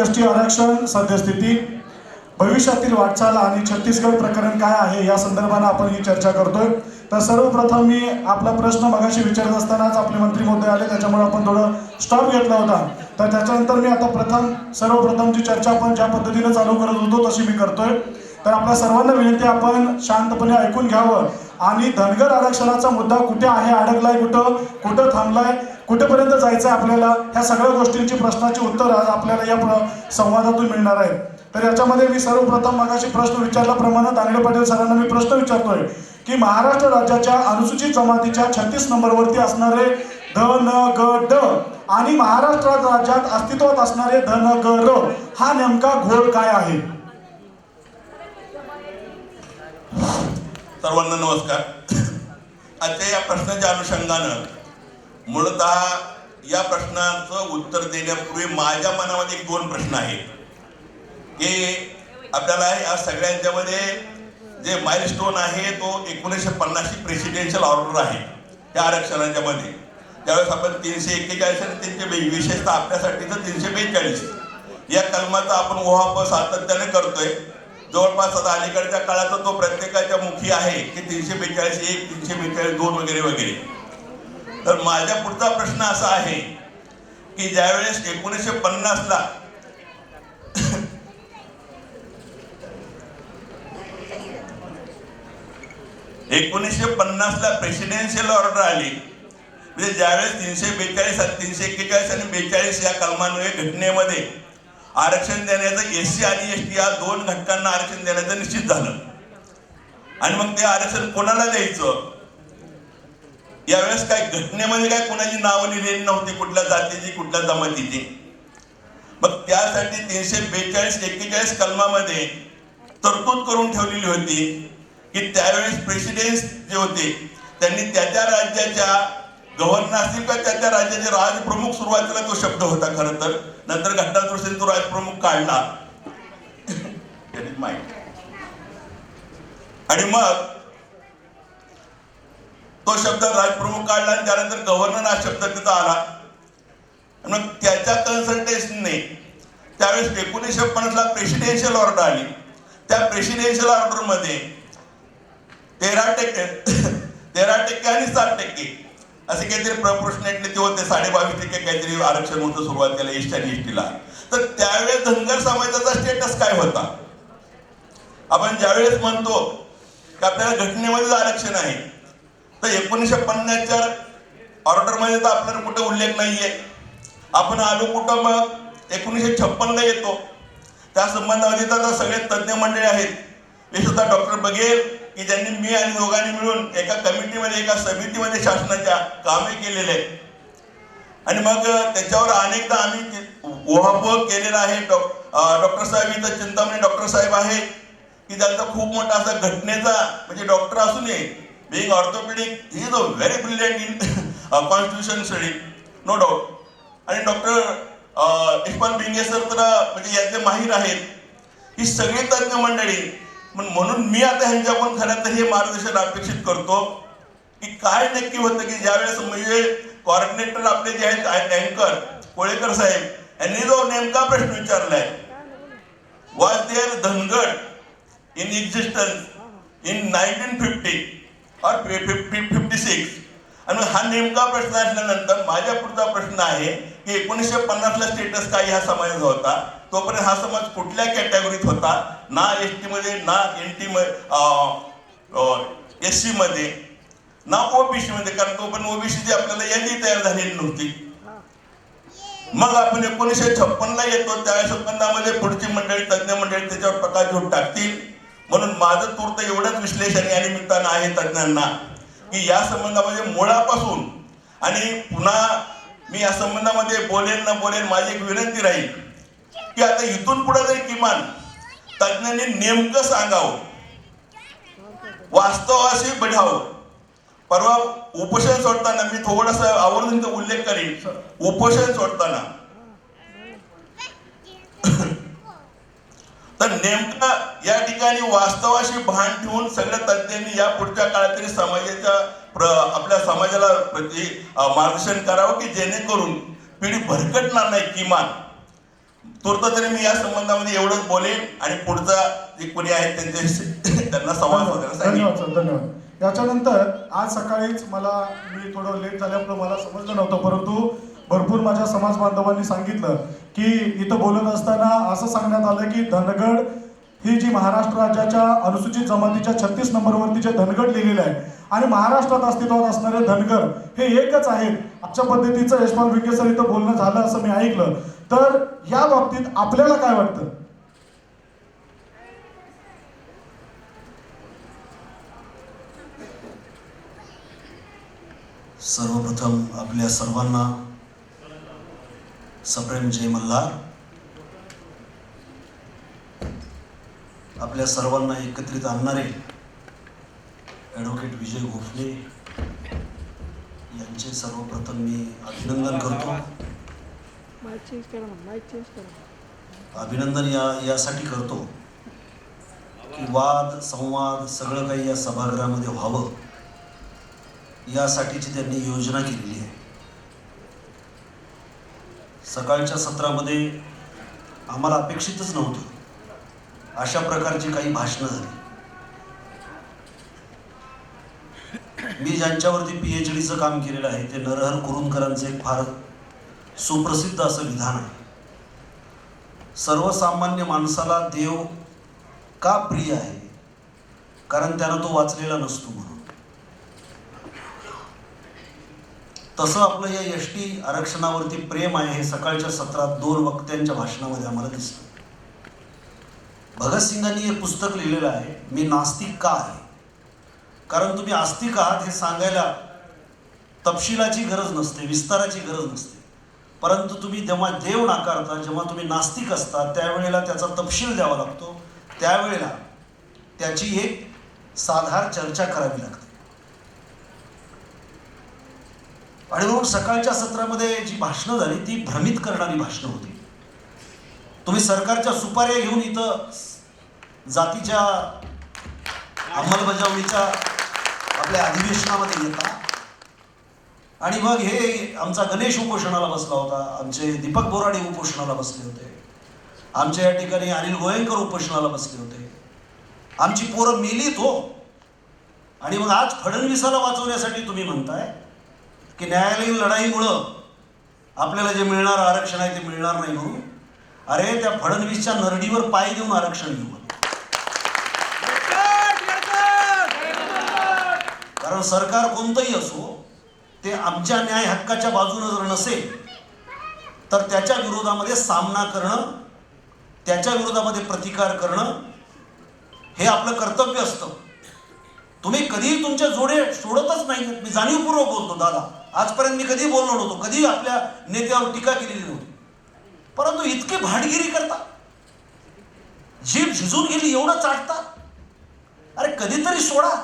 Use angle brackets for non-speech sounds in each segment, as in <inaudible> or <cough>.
S T आरक्षण सद्यस्थिती भविष्यातील वाटचाल आणि छत्तीसगड प्रकरण काय आहे या संदर्भानं आपण ही चर्चा करतोय. तर सर्वप्रथम मी आपला प्रश्न मगाशी विचारत असतानाच आपले मंत्री महोदय आले त्याच्यामुळे आपण थोडं स्टॉप घेतला होता. तर त्याच्यानंतर मी आता प्रथम सर्वप्रथम जी चर्चा आपण ज्या पद्धतीने चालू करत होतो तशी मी करतोय. तर आपल्या सर्वांना विनंती आपण शांतपणे ऐकून घ्यावं. आणि धनगर आरक्षणाचा मुद्दा कुठे आहे अडकलाय कुठं कुठं थांबलाय कुठेपर्यंत जायचं आहे आपल्याला? ह्या सगळ्या गोष्टींची प्रश्नाची उत्तर आज आपल्याला या संवादातून मिळणार आहे तर याच्यामध्ये मी सर्वप्रथम मगाशी प्रश्न विचारल्याप्रमाणे दानवे पाटील सरांना मी प्रश्न विचारतोय की महाराष्ट्र राज्याच्या अनुसूचित जमातीच्या छत्तीस नंबरवरती असणारे ध न ग ड आणि महाराष्ट्र राज्यात अस्तित्वात असणारे ध न ग र हा नेमका घोळ काय आहे? सर्वांना नमस्कार. आजच्या या प्रश्नाच्या अनुषंगानं मूळतः या प्रश्नाचं उत्तर देण्यापूर्वी माझ्या मनामध्ये एक दोन प्रश्न आहेत. की आपल्याला या सगळ्यांच्यामध्ये जे माइलस्टोन आहे तो एकोणीसशे पन्नासची प्रेसिडेन्शियल ऑर्डर आहे. त्या आरक्षणाच्या मध्ये. त्यावेळेस आपण तीनशे एक्केचाळीस आणि तीनशे विशेषतः आपल्यासाठी तर तीनशे बेचाळीस. या कलमाचा आपण ओहाप सातत्याने करतोय. जवळपास आता अलीकडच्या काळाचा तो प्रत्येकाच्या मुखी आहे की तीनशे बेचाळीस एक तीनशे बेचाळीस दोन वगैरे वगैरे. तर माझ्या पुढचा प्रश्न असा आहे की ज्यावेळेस एकोणीसशे पन्नासला एकोणीसशे पन्नासला प्रेसिडेन्शियल ऑर्डर आली म्हणजे ज्यावेळेस तीनशे बेचाळीस तीनशे एक्केचाळीस आणि बेचाळीस या कलमान्वये घटनेमध्ये आरक्षण देण्याचं एस सी आणि एस टी या दोन घटकांना आरक्षण देण्याचं निश्चित झालं. आणि मग ते आरक्षण कोणाला द्यायचं? यावेळेस काय घटनेमध्ये काय कोणाची नावं लिहिलेली नव्हती कुठल्या जातीची कुठल्या जमातीची? मग त्यासाठी तीनशे बेचाळीस एक्केचाळीस कलमामध्ये तरतूद करून ठेवलेली होती की त्यावेळेस प्रेसिडेंट जे होते त्यांनी त्या त्या राज्याच्या गव्हर्नर असतील का त्या त्या राज्याचे राजप्रमुख सुरुवातीला तो शब्द होता खरं तर. नंतर घटनादृष्टीने तो राजप्रमुख काढला. <coughs> आणि मग तो शब्द राजप्रमुख काढला आणि त्यानंतर गव्हर्नर हा शब्द तिथं आला. मग त्याच्या कन्सल्टेशनने त्यावेळेस एकोणीसशे पन्नासला प्रेसिडेन्शियल ऑर्डर आली. त्या प्रेसिडेन्शियल ऑर्डरमध्ये तेरा टक्के तेरा टक्के आणि सात टक्के असे काहीतरी प्रपोर्शनेटली ते होते. साडेबावीस टक्के काहीतरी आरक्षण होतं सुरुवातीला एस आणि एस टीला तर त्यावेळेस धनगर समाजाचा स्टेटस काय होता? आपण ज्यावेळेस म्हणतो की आपल्याला घटनेमध्येच आरक्षण आहे. तर एकोणीसशे पन्नासच्या ऑर्डरमध्ये तर आपल्याला कुठे उल्लेख नाहीये. आपण आलो कुठं मग? एकोणीसशे छप्पनला येतो. त्या संबंधामध्ये तर सगळे तज्ज्ञ मंडळी आहेत. विशेषतः डॉक्टर बघेल की ज्यांनी मी आणि दोघांनी मिळून एका कमिटीमध्ये एका समितीमध्ये शासनाच्या कामे केलेले आहेत. आणि मग त्याच्यावर अनेकदा आम्ही ओहापोह केलेला आहे. डॉक्टर साहेब इथं चिंतामणी डॉक्टर साहेब आहेत की त्यांचा खूप मोठा असा घटनेचा म्हणजे डॉक्टर असू नये बिईंग ऑर्थोपेडिक ही a very very brilliant in constitution study, no doubt. आणि डॉक्टर इस्पाल बिंगे सर तर म्हणजे यातले माहीर आहेत ही सगळी तज्ज्ञ मंडळी पण म्हणून मी आता ह्यांच्याकडून खरं तर हे मार्गदर्शन अपेक्षित करतो की काय नक्की होतं की ज्यावेळेस म्हणजे कॉर्डिनेटर आपले जे आहेत अँकर कोळेकर साहेब यांनी जो नेमका प्रश्न विचारलाय was there Dhangad in existence in nineteen fifty or fifty six आणि हा नेमका प्रश्न असल्यानंतर माझ्या पुढचा प्रश्न आहे की एकोणीसशे पन्नासला स्टेटस काय ह्या समाजाचा होता? तोपर्यंत हा समाज कुठल्या कॅटेगोरीत होता? ना एस टी मध्ये ना एन टी एस सी मध्ये ना ओबीसी मध्ये. कारण तोपर्यंत ओबीसीची आपल्याला यादी तयार झालेली नव्हती. मग आपण एकोणीसशे छप्पनला येतो. त्या संबंधामध्ये पुढची मंडळी तज्ज्ञ मंडळी त्याच्यावर प्रकाश घेऊन टाकतील. म्हणून माझं तूर्त एवढंच विश्लेषण या निमित्तानं आहे तज्ज्ञांना की या संबंधामध्ये मुळापासून आणि पुन्हा मी या संबंधामध्ये बोलेन ना बोलेन माझी एक विनंती राहील की आता इथून पुढे जरी किमान तज्ज्ञांनी नेमकं सांगावं वास्तवाशी बढावं. परवा उपोषण सोडताना मी थोडस आवर्जून उल्लेख करीन. उपोषण सोडताना तर नेमकं या ठिकाणी वास्तवाशी भान ठेवून सगळ्या तज्ज्ञांनी या पुढच्या काळातील समाजाच्या प्र आपल्या समाजाला मार्गदर्शन करावं की जेणेकरून पिढी भरकटणार नाही किमान. तूर्त तरी मी या संबंधामध्ये एवढंच बोलेन आणि पुढचा जे कोणी आहेत त्यांच्याशी <coughs> त्यांना संवाद धन्यवाद धन्यवाद. याच्यानंतर आज सकाळीच मला मी थोडं लेट झाल्यामुळे मला समजलं नव्हतं परंतु भरपूर माझ्या समाज बांधवांनी सांगितलं की इथं बोलत असताना असं सांगण्यात आलं की धनगड ही जी महाराष्ट्र राज्याच्या अनुसूचित जमातीच्या छत्तीस नंबरवरती जे धनगड लिहिलेलं आहे आणि महाराष्ट्रात अस्तित्वात असणारे धनगर हे एकच आहेत. अशा पद्धतीचं यशपाल विखे सर इथं बोलणं झालं असं मी ऐकलं. तर या बाबतीत आपल्याला काय वाटतं? सर्वप्रथम आपल्या सर्वांना सप्रेम जय मल्हार. आपल्या सर्वांना एकत्रित आणणारे ॲडव्होकेट विजय गोखले यांचे सर्वप्रथम मी अभिनंदन करतो. अभिनंदन या यासाठी करतो की वाद संवाद सगळं काही या सभागृहामध्ये व्हावं. यासाठीची त्यांनी योजना केलेली आहे. सकाळच्या सत्रामध्ये आम्हाला अपेक्षितच नव्हतं. अशा प्रकारची काही भाषणं झाली. मी ज्यांच्यावरती पी एच डीचं काम केलेलं आहे ते नरहर कुरुंकरांचं एक फार सुप्रसिद्ध असं विधान आहे. सर्वसामान्य माणसाला देव का प्रिय आहे? कारण त्यानं तो वाचलेला नसतो म्हणून. तसं आपलं या एस टी आरक्षणावरती प्रेम आहे हे सकाळच्या सत्रात दोन वक्त्यांच्या भाषणामध्ये आम्हाला दिसतं. भगतसिंगांनी एक पुस्तक लिहिलेलं आहे मी नास्तिक का आहे? कारण तुम्ही आस्तिक आहात हे सांगायला तपशिलाची गरज नसते विस्ताराची गरज नसते. परंतु तुम्ही जेव्हा देव नाकारता जेव्हा तुम्ही नास्तिक असता त्यावेळेला त्याचा तपशील द्यावा लागतो. त्यावेळेला त्याची एक साधार चर्चा करावी लागते. आणि म्हणून सकाळच्या सत्रामध्ये जी भाषणं झाली ती भ्रमित करणारी भाषणं होती. तुम्ही सरकारच्या सुपाऱ्या घेऊन इथं जातीच्या अंमलबजावणीच्या आपल्या अधिवेशनामध्ये येता. आणि मग हे आमचा गणेश उपोषणाला बसला होता. आमचे दीपक बोराडे उपोषणाला बसले होते. आमच्या या ठिकाणी अनिल गोयंकर उपोषणाला बसले होते. आमची पोरं मेलीत हो. आणि मग आज फडणवीसाला वाचवण्यासाठी तुम्ही म्हणताय. की न्यायालयीन लढाईमुळं आपल्याला जे मिळणार आरक्षण आहे ते मिळणार नाही म्हणून अरे त्या फडणवीसच्या नरडीवर पाय देऊन आरक्षण घेऊ कारण सरकार कोणतंही असो ते आमच्या न्याय हक्काच्या बाजूनं जर नसेल तर त्याच्या विरोधामध्ये सामना करणं त्याच्या विरोधामध्ये प्रतिकार करणं हे आपलं कर्तव्य असतं. तुम्ही कधीही तुमचे जोडे सोडतच नाही. मी जाणीवपूर्वक बोलतो दादा. आजपर्यंत मी कधी बोललो नव्हतो कधी आपल्या नेत्यावर टीका केलेली नव्हती. परंतु इतकी भाडगिरी करता जीभ झिजून गेली एवढं चाटता. अरे कधीतरी सोडा.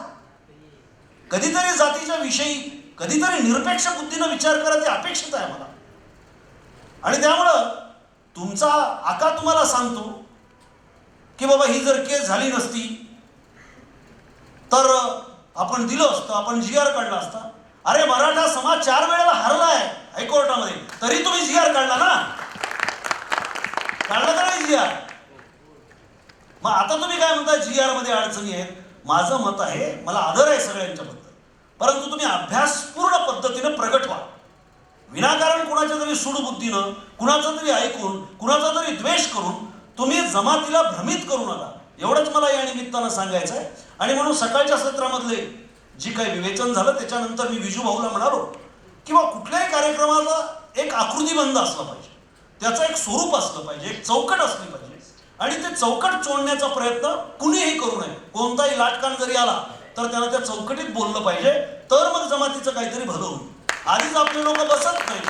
कधीतरी जातीच्या विषयी कधीतरी निरपेक्ष बुद्धीनं विचार करा ते अपेक्षित आहे मला. आणि त्यामुळं तुमचा आका तुम्हाला सांगतो की बाबा ही जर केस झाली नसती तर आपण दिलं असतं आपण जी आर काढला असता अरे मराठा समाज चार वेळेला हरलाय हायकोर्टामध्ये. तरी तुम्ही जी आर काढला ना? काढला का नाही जी आर मग आता तुम्ही काय म्हणता जी आरमध्ये अडचणी आहेत? माझं मत आहे मला आदर आहे सगळ्यांच्याबद्दल परंतु तुम्ही अभ्यासपूर्ण पद्धतीने प्रगट व्हा. विनाकारण कुणाच्या तरी सूडबुद्धीनं कुणाचं तरी ऐकून कुणाचा तरी द्वेष करून तुम्ही जमातीला भ्रमित करू नका. एवढंच मला या निमित्तानं सांगायचं आहे आणि म्हणून सकाळच्या सत्रामधले जी काही विवेचन झालं त्याच्यानंतर मी विजू भाऊला म्हणालो किंवा कुठल्याही कार्यक्रमाचा एक आकृतीबंध असला पाहिजे. त्याचं एक स्वरूप असलं पाहिजे एक चौकट असली पाहिजे. आणि ते चौकट चोडण्याचा प्रयत्न कुणीही करू नये. कोणताही लाटकान जरी आला तर त्यांना त्या चौकटीत बोललं पाहिजे तर मग जमातीचं काहीतरी भलं होईल. आधीच आपले लोक बसत नाही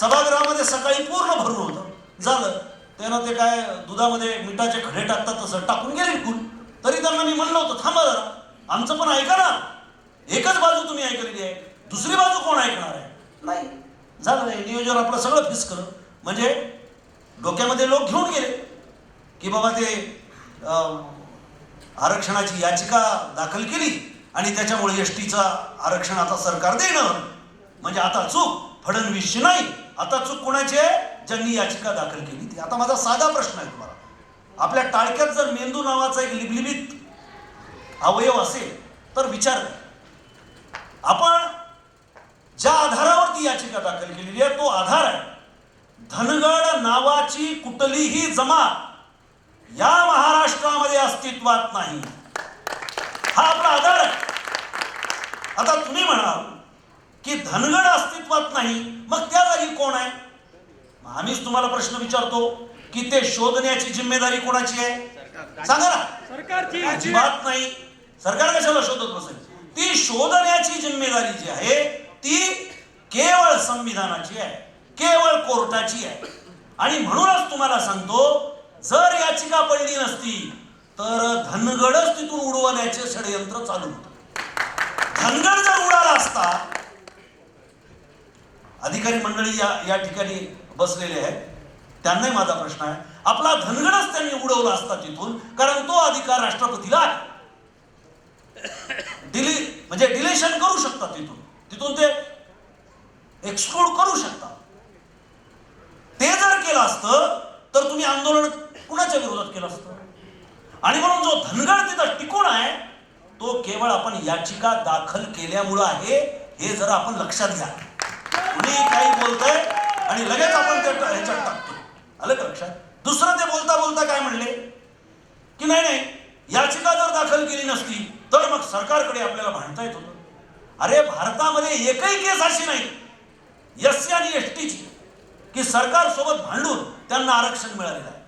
सभागृहामध्ये सकाळी पूर्ण भरून होतं. झालं. त्यानं ते काय दुधामध्ये मिठाचे खडे टाकतात तसं टाकून गेले विकून तरी त्यांना मी म्हणलं होतं थांबा जरा. आमचं पण ऐका ना एकच बाजू तुम्ही ऐकलेली आहे. दुसरी बाजू कोण ऐकणार आहे? नाही. झालं नाही नियोजन आपलं सगळं फिसकलं म्हणजे डोक्यामध्ये लोक घेऊन गेले. की बाबा ते आरक्षणाची याचिका दाखल केली आणि त्याच्यामुळे एस टीचा आरक्षण आता सरकार देणं. म्हणजे आता चूक. फडणवीसची नाही. आता चूक कोणाची आहे? ज्यांनी याचिका दाखल केली ती. आता माझा साधा प्रश्न आहे तुम्हाला. आपल्या टाळक्यात जर मेंदू नावाचा एक लिबलिबित अवयव असेल तर विचार आपण ज्या आधारावरती याचिका दाखल केलेली आहे तो आधार आहे. धनगड नावाची कुठलीही जमात या महाराष्ट्रामध्ये अस्तित्वात नाही. हा आपला आधार आहे. आता तुम्ही म्हणाल की धनगड अस्तित्वात नाही मग त्या जागी कोण आहे? आम्हीच तुम्हाला प्रश्न विचारतो की ते शोधण्याची जिम्मेदारी कोणाची आहे? सांगा ना. सरकारची. अजिबात नाही. सरकार कशाला शोधत बसेल? ती शोधण्याची जिम्मेदारी जी आहे ती केवळ संविधानाची आहे केवळ कोर्टाची आहे. आणि म्हणूनच तुम्हाला सांगतो जर याचिका पडली नसती तर धनगडच तिथून उडवण्याचे षडयंत्र चालू होतं. धनगड जर उडाला असता अधिकारी मंडळी या या ठिकाणी बसलेले आहेत. त्यांनाही माझा प्रश्न आहे. आपला धनगडच त्यांनी उडवला असता तिथून कारण तो अधिकार राष्ट्रपतीला आहे. डिली म्हणजे डिलेशन करू शकतात तिथून. तिथून ते एक्सक्लूड करू शकतात ते जर केलं असतं तर तुम्ही आंदोलन कुणाच्या विरोधात केलं असतं? आणि म्हणून जो धनगड तिथं टिकून आहे तो केवळ आपण याचिका दाखल केल्यामुळं आहे हे जरा आपण लक्षात घ्या. कुणी काही बोलतंय आणि लगेच आपण ते ह्याच्यात टाकतो आलं का लक्षात? दुसरं ते बोलता बोलता काय म्हणले? की नाही नाही याचिका जर दाखल केली नसती तर मग सरकारकडे आपल्याला भांडता येत होतं. अरे भारतामध्ये एकही केस अशी नाही. एस सी आणि एस टीची की सरकारसोबत भांडून त्यांना आरक्षण मिळालेलं आहे.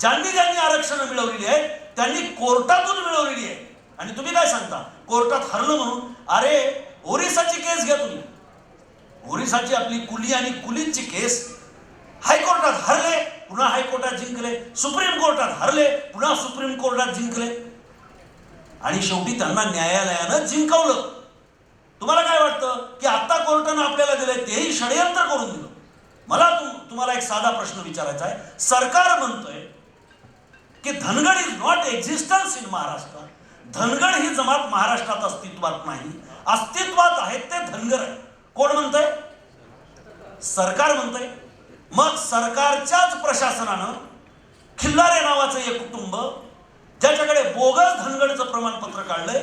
ज्यांनी ज्यांनी आरक्षण मिळवलेली आहेत त्यांनी कोर्टातून मिळवलेली आहे. आणि तुम्ही काय सांगता? कोर्टात हरलं म्हणून? अरे ओरिसाची केस घ्या तुम्ही. ओरिसाची आपली कुली आणि कुलींची केस हायकोर्टात हरले पुन्हा हायकोर्टात जिंकले सुप्रीम कोर्टात हरले पुन्हा सुप्रीम कोर्टात जिंकले. आणि शेवटी त्यांना न्यायालयानं जिंकवलं. तुम्हाला काय वाटतं? की आत्ता कोर्टानं आपल्याला दिलंय तेही षडयंत्र करून दिलं. मला तुम तुम्हाला एक साधा प्रश्न विचारायचा आहे. सरकार म्हणतोय की Dhangad is not existence in Maharashtra Dhangad ही जमात महाराष्ट्रात अस्तित्वात नाही. अस्तित्वात आहेत ते धनगर आहे. कोण म्हणतंय? सरकार म्हणतंय. मग सरकारच्याच प्रशासनानं खिल्लारे नावाचं एक कुटुंब ज्याच्याकडे बोगस धनगडचं प्रमाणपत्र काढलंय.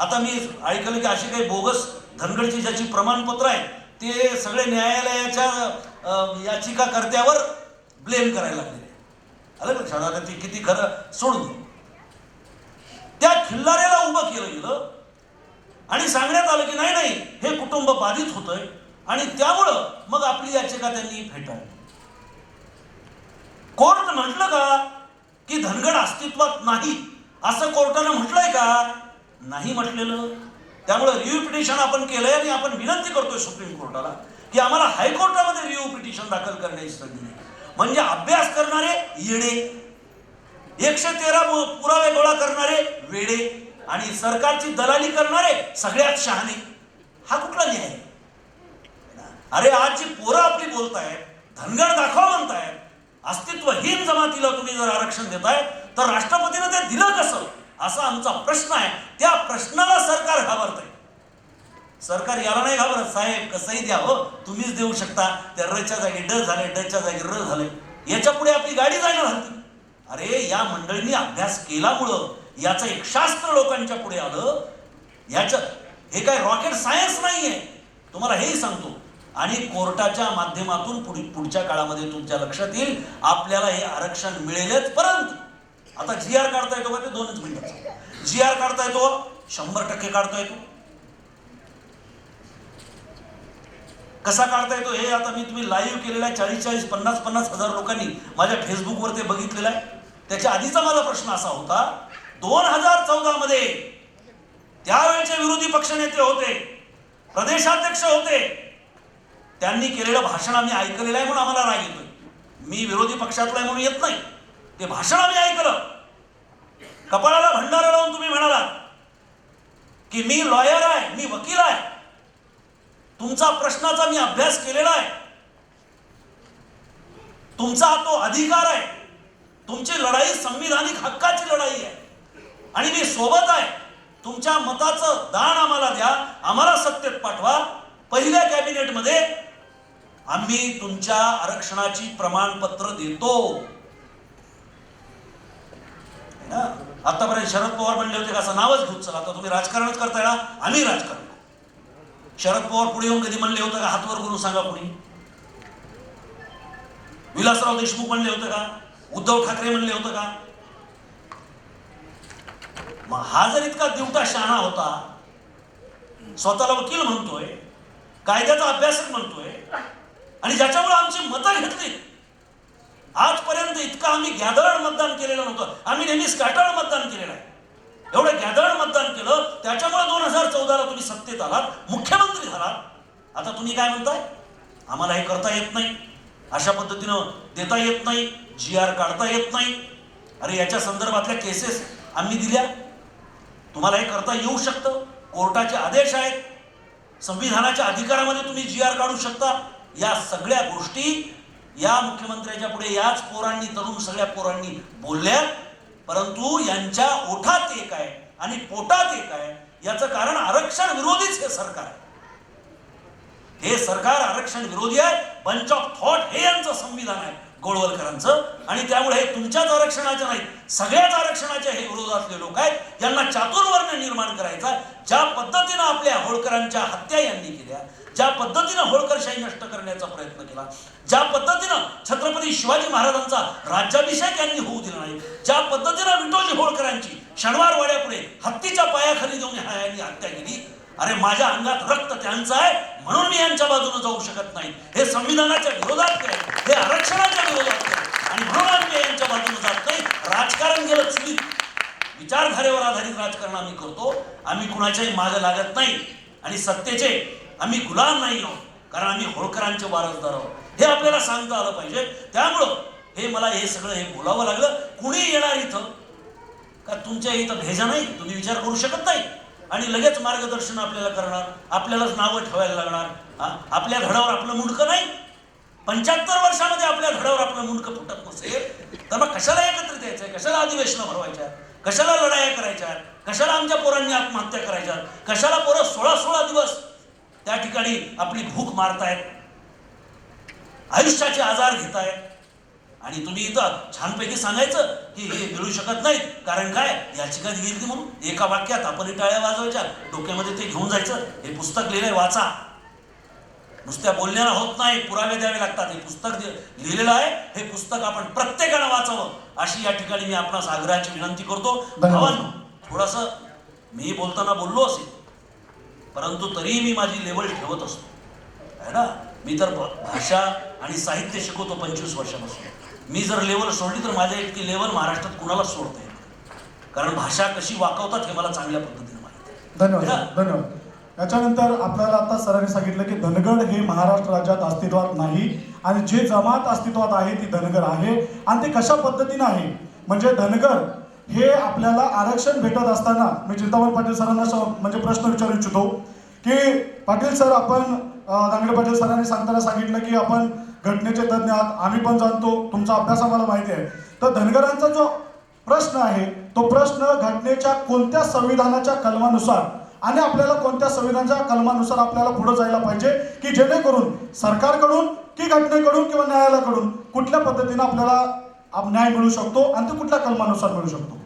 आता मी ऐकलं की अशी काही बोगस धनगडची ज्याची प्रमाणपत्र आहे ते सगळे न्यायालयाच्या याचिकाकर्त्यावर ब्लेम करायला लागले आलं लक्षात आता ते किती खरं सोडून त्या खिल्लाऱ्याला उभं केलं गेलं आणि सांगण्यात आलं की नाही नाही हे कुटुंब बाधित होतंय आणि त्यामुळं मग आपली याचिका त्यांनी फेटाळली. कोर्ट म्हटलं का की धनगड अस्तित्वात नाही असं कोर्टानं म्हटलंय का? नाही म्हटलेलं. त्यामुळे रिव्ह्यू पिटिशन आपण केलंय आणि आपण विनंती करतोय सुप्रीम कोर्टाला की आम्हाला हायकोर्टामध्ये रिव्ह्यू पिटिशन दाखल करण्याची संधी नाही म्हणजे अभ्यास करणारे येणे एकशे तेरा पुरावे गोळा करणारे वेडे आणि सरकारची दलाली करणारे सगळ्यात शहाणे. हा कुठला न्याय? आहे? अरे आज जी पोरं आपली बोलतायत धनगड दाखवा म्हणतायत अस्तित्वहीन जमातीला तुम्ही जर आरक्षण देताय तर राष्ट्रपतीनं ते दिलं कसं? असा आमचा प्रश्न आहे. त्या प्रश्नाला सरकार घाबरतंय. सरकार याला नाही घाबरत. साहेब कसंही द्या हो तुम्हीच देऊ शकता. त्या रच्या जागी ड झाले डच्या जागी र झाले. याच्यापुढे आपली गाडी जायला हलती अरे या मंडळींनी अभ्यास केल्यामुळं याचं एक शास्त्र लोकांच्या पुढे आलं. याच्या हे काय रॉकेट सायन्स नाहीये. तुम्हाला हेही सांगतो. आणि कोर्टाच्या माध्यमातून पुढच्या काळामध्ये तुमच्या लक्षात येईल आपल्याला हे आरक्षण मिळेलच परंतु आता जी आर काढता येतो का ते दोनच मिनिटात? जी आर काढता येतो शंभर टक्के काढता येतो. कसा काढता येतो हे आता मी तुम्ही लाईव्ह केलेला आहे चाळीस चाळीस पन्नास पन्नास हजार लोकांनी माझ्या फेसबुकवर ते बघितलेलं आहे. त्याच्या आधीचा माझा प्रश्न असा होता दोन हजार चौदा मध्ये त्यावेळेचे विरोधी पक्षनेते होते प्रदेशाध्यक्ष होते त्यांनी केलेलं भाषण आम्ही ऐकलेलं आहे म्हणून आम्हाला राग येतोय. मी विरोधी पक्षातला आहे म्हणून येत नाही. ते भाषण आम्ही ऐकलं. कपाळाला भंडारा लावून तुम्ही म्हणालात की मी लॉयर आहे मी वकील आहे. तुमचा प्रश्नाचा मी अभ्यास केलेला आहे. तुमचा तो अधिकार आहे. तुमची लढाई संविधानिक हक्काची लढाई आहे. आणि मी सोबत आहे. तुमच्या मताचं दान आम्हाला द्या. आम्हाला सत्तेत पाठवा. पहिल्या कॅबिनेटमध्ये आम्ही तुमच्या आरक्षणाची प्रमाणपत्र देतो. आतापर्यंत शरद पवार म्हणले होते का असं नावच घेऊ चला. आता तुम्ही राजकारणच करताय ना? आम्ही राजकारण शरद पवार पुढे येऊन कधी म्हणले होतं का? हातवर करून सांगा कोणी. विलासराव देशमुख म्हणले होते का? उद्धव ठाकरे म्हणले होतं का? मग हा जर इतका दिवटा शहाणा होता स्वतःला वकील म्हणतोय कायद्याचा अभ्यासक म्हणतोय आणि ज्याच्यामुळे आमची मतं घेतली. आजपर्यंत इतकं आम्ही गॅदळ मतदान केलेलं नव्हतं. आम्ही नेहमी स्कॅटर्ड मतदान केलेलं आहे. एवढं गॅदळ मतदान केलं त्याच्यामुळे दोन हजार चौदाला तुम्ही सत्तेत आलात मुख्यमंत्री झालात. आता तुम्ही काय म्हणताय? आम्हाला हे करता येत नाही. अशा पद्धतीनं देता येत नाही जी आर काढता येत नाही. अरे याच्या संदर्भातल्या केसेस आम्ही दिल्या. तुम्हाला हे करता येऊ शकतं. कोर्टाचे आदेश आहेत. संविधानाच्या अधिकारामध्ये तुम्ही जी आर काढू शकता. या सगळ्या गोष्टी या मुख्यमंत्र्याच्या पुढे याच पोरांनी तरुण सगळ्या पोरांनी बोलल्या. परंतु यांच्या ओठात एक आहे आणि पोटात एक आहे. याचं कारण आरक्षण विरोधीच हे सरकार आहे. हे सरकार आरक्षण विरोधी आहे. बंच ऑफ थॉट हे यांचं संविधान आहे गोळवलकरांचं. आणि त्यामुळे हे तुमच्याच आरक्षणाच्या नाही सगळ्याच आरक्षणाच्या हे विरोधातले लोक आहेत. यांना चातुर्वर्ण निर्माण करायचा ज्या पद्धतीनं आपल्या होळकरांच्या हत्या यांनी केल्या ज्या पद्धतीनं होळकरशाही नष्ट करण्याचा प्रयत्न केला ज्या पद्धतीनं छत्रपती शिवाजी महाराजांचा राज्याभिषेक यांनी होऊ दिला नाही ज्या पद्धतीनं विठोजी होळकरांची शनिवार वाड्यापुढे हत्तीच्या पायाखाली देऊन ह्या यांनी हत्या केली अरे माझ्या अंगात रक्त त्यांचं आहे म्हणून मी यांच्या बाजूने जाऊ शकत नाही. हे संविधानाच्या विरोधात आहे हे आरक्षणाच्या विरोधात आणि म्हणून मी यांच्या बाजूने जात नाही राजकारण गेलं चुकीत. विचारधारेवर आधारित राजकारण आम्ही करतो आम्ही कुणाच्याही मागे लागत नाही. आणि सत्तेचे आम्ही गुलाम नाही आहोत कारण आम्ही होळकरांचे वारसदार आहोत. हे आपल्याला सांगता आलं पाहिजे. त्यामुळं हे मला हे सगळं हे बोलावं लागलं. कुणी येणार इथं? का तुमच्या इथं भेजा नाही? तुम्ही विचार करू शकत नाही. आणि लगेच मार्गदर्शन आपल्याला करणार. आपल्यालाच नावं ठेवायला लागणार. आपल्या घडावर आपलं मुंडकं नाही. पंच्याहत्तर वर्षामध्ये आपल्या घडावर आपलं मुंडकं फुटत नसेल तर मग कशाला एकत्रित यायचंय कशाला अधिवेशनं भरवायच्या? कशाला लढाया करायच्या? कशाला आमच्या पोरांनी आत्महत्या करायच्या? कशाला पोरं सोळा सोळा दिवस त्या ठिकाणी आपली भूक मारतायत आयुष्याचे आजार घेतायत. आणि तुम्ही इथं छानपैकी सांगायचं की हे मिळू शकत नाहीत. कारण काय? याचिका घेतली म्हणून. एका वाक्यात आपण टाळ्या वाजवायच्या. डोक्यामध्ये ते घेऊन जायचं. हे पुस्तक लिहिलंय वाचा. नुसत्या बोलण्याला होत नाही पुरावे द्यावे लागतात. हे पुस्तक लिहिलेलं आहे. हे पुस्तक आपण प्रत्येकानं वाचावं. अशी या ठिकाणी मी आपणास आग्रहाची विनंती करतो. भावांनो थोडस मी बोलताना बोललो असेल. परंतु तरीही मी माझी लेवल ठेवत असतो. है ना? मी तर भाषा आणि साहित्य शिकवतो पंचवीस वर्षापासून. मी जर लेवल सोडली तर माझ्या इतकी लेवल महाराष्ट्रात कुणालाच सोडता येत. कारण भाषा कशी वाकवतात हे मला चांगल्या पद्धतीने माहिती आहे. धन्यवाद धन्यवाद. याच्यानंतर आपल्याला आता सरांनी सांगितलं की धनगड हे महाराष्ट्र राज्यात अस्तित्वात नाही आणि जे जमात अस्तित्वात आहे ती धनगर आहे. आणि ते कशा पद्धतीनं आहे? म्हणजे धनगर हे आपल्याला आरक्षण भेटत असताना मी चिंतामण पाटील सरांना म्हणजे प्रश्न विचारू इच्छितो की पाटील सर आपण दांगडे पाटील सरांनी सांगताना सांगितलं की आपण घटनेचे तज्ज्ञ आहात आम्ही पण जाणतो तुमचा अभ्यास आम्हाला माहिती आहे. तर धनगरांचा जो प्रश्न आहे तो प्रश्न घटनेच्या कोणत्या संविधानाच्या कलमानुसार आणि आपल्याला कोणत्या संविधानाच्या कलमानुसार आपल्याला पुढे जायला पाहिजे की जेणेकरून सरकारकडून की घटनेकडून किंवा न्यायालयाकडून कुठल्या पद्धतीने आपल्याला न्याय मिळू शकतो आणि तो कुठल्या कलमानुसार मिळू शकतो?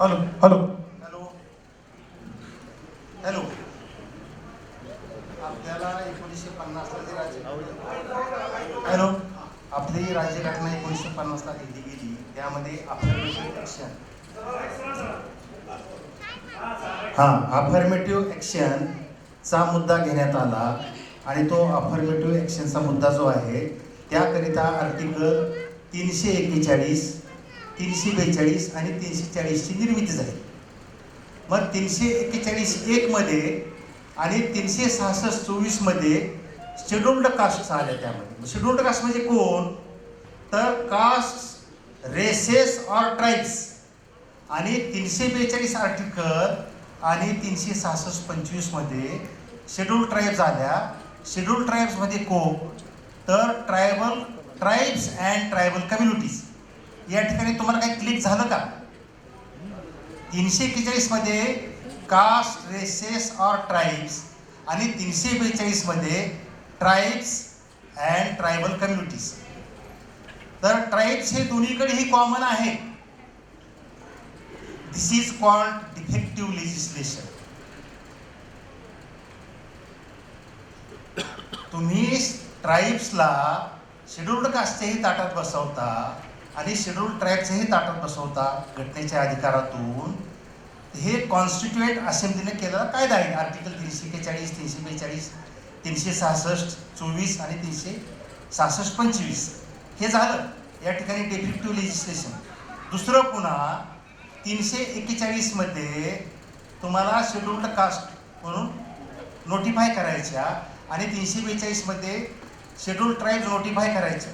हॅलो हॅलो हॅलो हॅलो आपल्याला एकोणीसशे पन्नासला जी राज्य हॅलो आपली राज्यघटना एकोणीसशे पन्नासला लिहिली गेली त्यामध्ये अफर्मेटिव्ह ॲक्शन हां अफर्मेटिव्ह ॲक्शनचा मुद्दा घेण्यात आला आणि तो अफर्मेटिव्ह ॲक्शनचा मुद्दा जो आहे त्याकरिता आर्टिकल तीनशे एक्केचाळीस तीनशे बेचाळीस आणि तीनशे चाळीसची निर्मिती झाली. मग तीनशे एक्केचाळीस एकमध्ये आणि तीनशे सहासष्ट चोवीसमध्ये शेड्युल्ड कास्ट आल्या त्यामध्ये. शेड्युल्ड कास्ट म्हणजे कोण? तर कास्ट रेसेस ऑर ट्राईब्स आणि तीनशे बेचाळीस आर्टिकल आणि तीनशे सहासष्ट पंचवीसमध्ये शेड्यूल ट्राईब्स आल्या. शेड्यूल ट्राईब्समध्ये कोप तर tribal tribes and tribal communities. या ठिकाणी तुम्हाला काही क्लिक झालं का? तीनशे एक्केचाळीसमध्ये कास्ट रेसेस ऑर ट्राईब्स. आणि तीनशे बेचाळीसमध्ये ट्राईब्स अँड ट्रायबल कम्युनिटीज. तर ट्राईब्स हे दोन्हीकडेही कॉमन आहे. This is called defective legislation तुम्ही ट्राईब्सला शेड्यूल्ड कास्टच्याही ताटात बसवता आणि शेड्यूल ट्राईबच्याही ताटात बसवता घटनेच्या अधिकारातून. हे कॉन्स्टिट्युएंट असेंब्लीने केलेला कायदा आहे. आर्टिकल तीनशे एक्केचाळीस तीनशे बेचाळीस तीनशे सहासष्ट चोवीस आणि तीनशे सहासष्ट पंचवीस. हे झालं. या ठिकाणी डेफिक्टिव्ह लेजिस्लेशन दुसरं पुन्हा तीनशे एक्केचाळीसमध्ये तुम्हाला शेड्यूल्ड कास्ट म्हणून नोटिफाय करायच्या आणि तीनशे बेचाळीसमध्ये शेड्यूल ट्राईब नोटिफाय करायचं.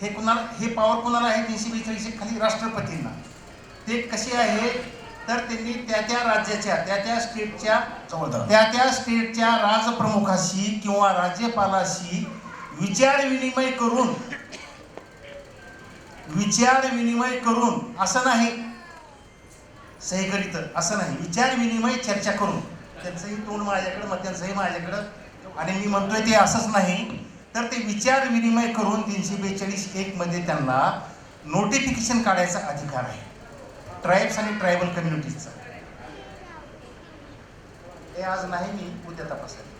हे कुणाला हे पॉवर कुणाला आहे? तीनशे बेचाळीस खाली राष्ट्रपतींना. ते कसे आहे? तर त्यांनी त्या त्या राज्याच्या त्या त्या स्टेटच्या त्या त्या स्टेटच्या राजप्रमुखाशी किंवा राज्यपालाशी विचार विनिमय करून विचार विनिमय करून असं नाही. सही करीत असं नाही. विचार विनिमय चर्चा करून. त्यांचंही तोंड माझ्याकडं मग त्यांचंही माझ्याकडं. आणि मी म्हणतोय ते असंच नाही. तर ते विचार विनिमय करून तीनशे बेचाळीस एकमध्ये त्यांना नोटिफिकेशन काढायचा अधिकार आहे. ट्राईब्स आणि ट्रायबल कम्युनिटीजचा ते आज नाही मी उद्या तपासायला